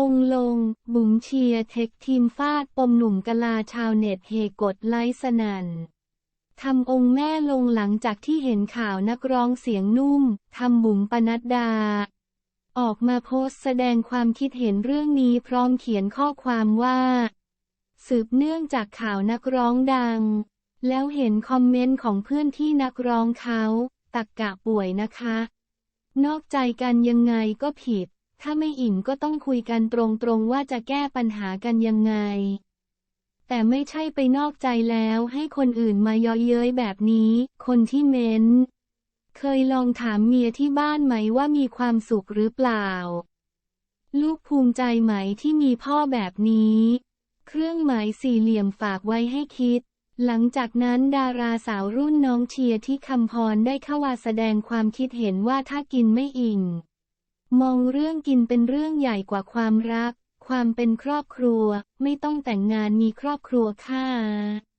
องลง บุ๋มเชียร์เทคทีมฟาดปมหนุ่มกลาชาวเน็ตเฮกดไลค์สนัน่นทำองค์แม่ลงหลังจากที่เห็นข่าวนักร้องเสียงนุ่ม ทำบุ๋มปนัดดา ออกมาโพสต์แสดงความคิดเห็นเรื่องนี้พร้อมเขียนข้อความว่า สืบเนื่องจากข่าวนักร้องดัง แล้วเห็นคอมเมนต์ของเพื่อนที่นักร้องเขา ตักกะป่วยนะคะ นอกใจกันยังไงก็ผิด ถ้าไม่อิ่มก็ต้องคุยกันตรงๆว่าจะแก้ปัญหากันยังไง แต่ไม่ใช่ไปนอกใจแล้วให้คนอื่นมายาะเย้ยแบบนี้ คนที่เม้น เคยลองถามเมียที่บ้านไหมว่ามีความสุขหรือเปล่า ลูกภูมิใจไหมที่มีพ่อแบบนี้ เครื่องหมายสี่เหลี่ยมฝากไว้ให้คิดหลังจากนั้นดาราสาวรุ่นน้องเชียร์ที่คำพรได้เข้ามาแสดงความคิดเห็นว่าถ้ากินไม่อิ่ม มองเรื่องกินเป็นเรื่องใหญ่กว่าความรัก ความเป็นครอบครัว ไม่ต้องแต่งงานมีครอบครัวค่ะ